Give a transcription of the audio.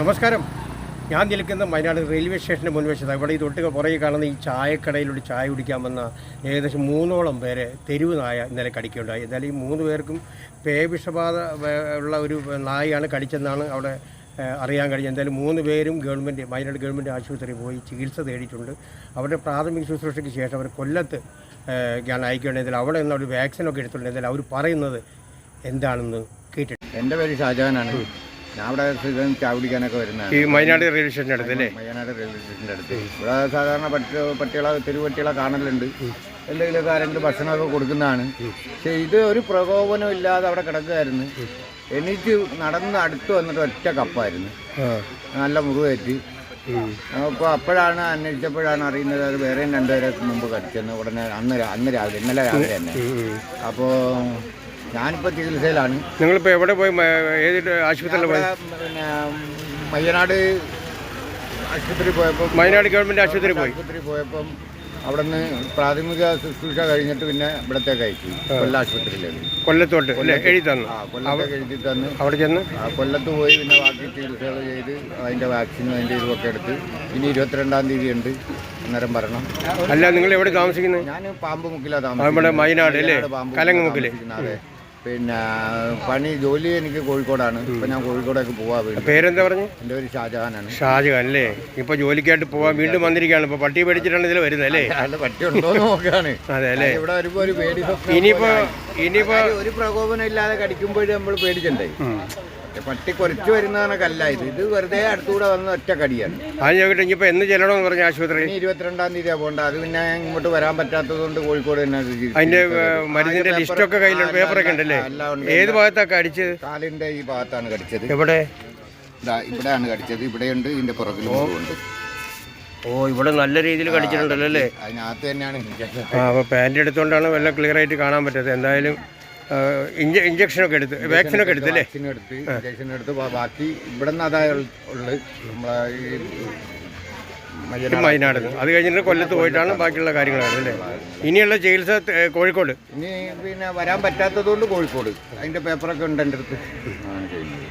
നമസ്കാരം. ഞാൻ നിൽക്കുന്ന വയനാട് റെയിൽവേ സ്റ്റേഷന്റെ മുൻവശത്ത്. ഇവിടെ ഈ തൊട്ട് പുറകെ കാണുന്ന ഈ ചായക്കടയിലൂടെ ചായ കുടിക്കാൻ വന്ന ഏകദേശം മൂന്നോളം പേരെ തെരുവ് നായ ഇന്നലെ കടിക്കുകയുണ്ടായി. എന്നാൽ ഈ മൂന്ന് പേർക്കും പേവിഷബാധ ഉള്ള ഒരു നായയാണ് കടിച്ചെന്നാണ് അവിടെ അറിയാൻ കഴിഞ്ഞത്. എന്തായാലും മൂന്ന് പേരും ഗവൺമെന്റ് വയനാട് ഗവൺമെന്റ് ആശുപത്രിയിൽ പോയി ചികിത്സ തേടിയിട്ടുണ്ട്. അവരുടെ പ്രാഥമിക ശുശ്രൂഷയ്ക്ക് ശേഷം അവർ കൊല്ലത്ത് ഞാൻ അയക്കുകയാണെങ്കിൽ അവിടെ നിന്ന് അവർ വാക്സിനൊക്കെ എടുത്തിട്ടുണ്ട്. എന്തായാലും അവർ പറയുന്നത് എന്താണെന്ന് കേട്ടിട്ടുണ്ട് എന്റെ പേര് ഷാജഹാനാണ്. ഞാൻ ഇവിടെ സ്ഥിരം ചാവടിക്കാനൊക്കെ ഈ വരുന്നതാണ് വയനാട് റെയിൽവേ സ്റ്റേഷന്റെ അടുത്ത് അല്ലേ? വയനാട് റെയിൽവേ സ്റ്റേഷന്റെ അടുത്ത്. ഇവിടെ സാധാരണ പട്ടി പട്ടികളെ തെരുവട്ടികളെ കാണലുണ്ട്. എന്തെങ്കിലുമൊക്കെ രണ്ട് ഭക്ഷണമൊക്കെ കൊടുക്കുന്നതാണ്. പക്ഷേ ഇത് ഒരു പ്രകോപനം ഇല്ലാതെ അവിടെ കിടക്കുകയായിരുന്നു. എണീറ്റ് നടന്ന് അടുത്ത് വന്നിട്ട് ഒറ്റ കപ്പായിരുന്നു. നല്ല മുറിവേറ്റ്. അപ്പോൾ അപ്പോഴാണ് അന്വേഷിച്ചപ്പോഴാണ് അറിയുന്നത് അത് വേറെയും രണ്ടുപേരെ മുമ്പ് കടിച്ചെന്ന് ഉടനെ അന്ന് രാ- അന്ന് രാവിലെ ഇന്നലെ രാവിലെ തന്നെ. അപ്പോ അപ്പോൾ ഞാനിപ്പോൾ ചികിത്സയിലാണ്. നിങ്ങളിപ്പോൾ എവിടെ പോയി മ- ഏത് ആശുപത്രിയിൽ പോയി ഇവിടെ പിന്നെ മയ്യനാട് ആശുപത്രി പോയപ്പോൾ വയനാട് ഗവൺമെന്റ് ആശുപത്രി പോയി. ആശുപത്രി പോയപ്പം അവിടെ നിന്ന് പ്രാഥമിക ശുശ്രൂഷ കഴിഞ്ഞിട്ട് പിന്നെ ഇവിടത്തേക്ക് അയച്ചു. കൊല്ല ആശുപത്രിയിലേക്ക്. കൊല്ലത്തോട്ട് അല്ലേ? എഴുതി തന്നു. ആ കൊല്ലത്തേക്ക് എഴുതി തന്ന്. അവിടെ ചെന്ന്? ആ കൊല്ലത്ത് പോയി പിന്നെ ബാക്കി ചികിത്സകൾ ചെയ്ത് അതിന്റെ വാക്സിനും അതിന്റെ ഇതുമൊക്കെ എടുത്ത് ഇനി ഇരുപത്തിരണ്ടാം തീയതി ഉണ്ട് അന്നേരം പറയണം അല്ല നിങ്ങൾ എവിടെ താമസിക്കുന്നത്? ഞാൻ പാമ്പ് മുക്കിലാണ് നമ്മുടെ താമസിക്കുന്നത്. വയനാട് അല്ലേ? പാമ്പ് കലങ്ങുമുക്കിൽ. താമസിക്കുന്നത്, അതെ. പിന്നെ പണി ജോലി എനിക്ക് കോഴിക്കോടാണ്. ഇപ്പൊ ഞാൻ കോഴിക്കോടേക്ക് പോവാ പേരെന്താ പറഞ്ഞു? എന്റെ പേര് ഷാജഹാനാണ്. ഷാജഹാൻ അല്ലേ? ഇപ്പൊ ജോലിക്കായിട്ട് പോവാൻ വീണ്ടും വന്നിരിക്കുകയാണ്. ഇപ്പൊ പട്ടി പേടിച്ചിട്ടാണ് ഇതിൽ വരുന്നത് അല്ലേ? അയാളുടെ പറ്റി ഉണ്ടോ നോക്കാണ്. അതെ അല്ലേ? ഇവിടെ വരുമ്പോ ഒരു പേടി ഇനിയിപ്പോ ഇനിയിപ്പോ ഒരു പ്രകോപനം ഇല്ലാതെ കടിക്കുമ്പോഴും നമ്മൾ പേടിക്കണ്ടേ പട്ടി കുറച്ച് വരുന്നതിനൊക്കെ ഇത് ഇത് വെറുതെ അടുത്തുകൂടെ വന്ന ഒറ്റ കടിയാണ്. അത് ചോദിക്കട്ടെ ഇനിയിപ്പോൾ എന്ന് ചെല്ലണമെന്ന് പറഞ്ഞ ആശുപത്രി? ഇനി ഇരുപത്തിരണ്ടാം തീയതി പോകണ്ട അത് പിന്നെ ഇങ്ങോട്ട് വരാൻ പറ്റാത്തതുകൊണ്ട് കോഴിക്കോട് തന്നെ അത് ചെയ്തു. മരുന്നിന്റെ മരുന്നിന്റെ ലിസ്റ്റൊക്കെ കയ്യിലുണ്ട്. പേപ്പറൊക്കെ ഉണ്ടല്ലേ? എല്ലാം ഉണ്ട് ഏത് ഭാഗത്താണ് അടിച്ചത് കാലിന്റെ ഈ ഭാഗത്താണ് കടിച്ചത്. എവിടെ? ഇതാ ഇവിടെയാണ് കടിച്ചത്. ഇവിടെയുണ്ട് ഇതിന്റെ പുറകിലും ഉണ്ട് ഓ ഇവിടെ നല്ല രീതിയിൽ കടിച്ചിട്ടുണ്ടല്ലോ അല്ലേ? അതിനകത്ത് തന്നെയാണ്. അപ്പൊ ആ അപ്പോൾ പാന്റ് എടുത്തുകൊണ്ടാണ് വല്ല ക്ലിയർ ആയിട്ട് കാണാൻ പറ്റാത്തത്. എന്തായാലും ഇഞ്ച ഇഞ്ചക്ഷനൊക്കെ എടുത്ത് വാക്സിനൊക്കെ എടുത്തല്ലേ വാക്സിൻ എടുത്ത് ഇഞ്ചക്ഷൻ എടുത്ത് ബാ- ബാക്കി ഇവിടെ നിന്ന് അതാ ഉള്ളത് നമ്മളെ ഈ മയ്യനാട് വയനാട്. അത് കഴിഞ്ഞിട്ട് കൊല്ലത്ത് പോയിട്ടാണ് ബാക്കിയുള്ള കാര്യങ്ങൾ അല്ലേ? ഇനിയുള്ള ചികിത്സ ഏ, കോഴിക്കോട്? ഇനി പിന്നെ വരാൻ പറ്റാത്തതുകൊണ്ട് കോഴിക്കോട്. അതിന്റെ പേപ്പറൊക്കെ ഉണ്ട് എന്റെ അടുത്ത്. ആണ് ചെയ്യുന്നത്